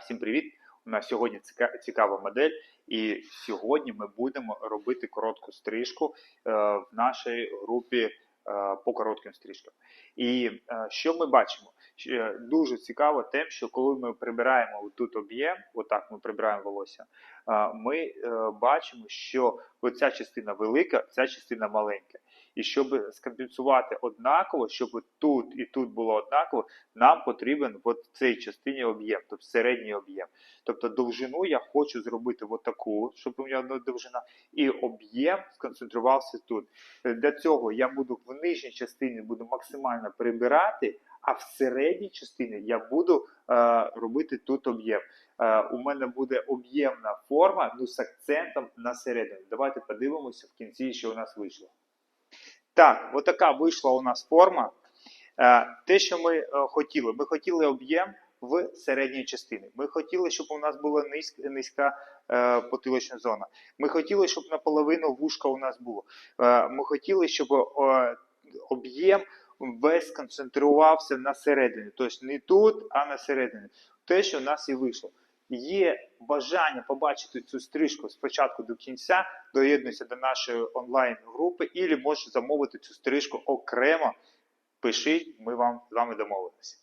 Всім привіт! У нас сьогодні цікава модель, і сьогодні ми будемо робити коротку стрижку е, в нашій групі е, по коротким стрижкам. І е, що ми бачимо? Дуже цікаво тим, що коли ми прибираємо тут об'єм, отак ми прибираємо волосся, ми бачимо, що оця частина велика, ця частина маленька. І щоб скомпенсувати однаково, щоб тут і тут було однаково, нам потрібен от в цій частині об'єм, тобто середній об'єм. Тобто довжину я хочу зробити таку, щоб у мене довжина, і об'єм сконцентрувався тут. Для цього я буду в нижній частині буду максимально прибирати, а в середній частині я буду е, робити тут об'єм. Е, у мене буде об'ємна форма, ну з акцентом на середину. Давайте подивимося в кінці, що у нас вийшло. Так, отака вийшла у нас форма. Е, Те, що ми е, хотіли, ми хотіли об'єм в середній частині. Ми хотіли, щоб у нас була низька, низька е, потилочна зона. Ми хотіли, щоб наполовину вушка у нас було. Ми хотіли, щоб об'єм весь концентрувався на середині. Тобто не тут, а на середині. Те, що у нас і вийшло. Є бажання побачити цю стрижку спочатку до кінця, доєднуйся до нашої онлайн-групи, і можеш замовити цю стрижку окремо. Пишіть, ми вам з вами домовимося.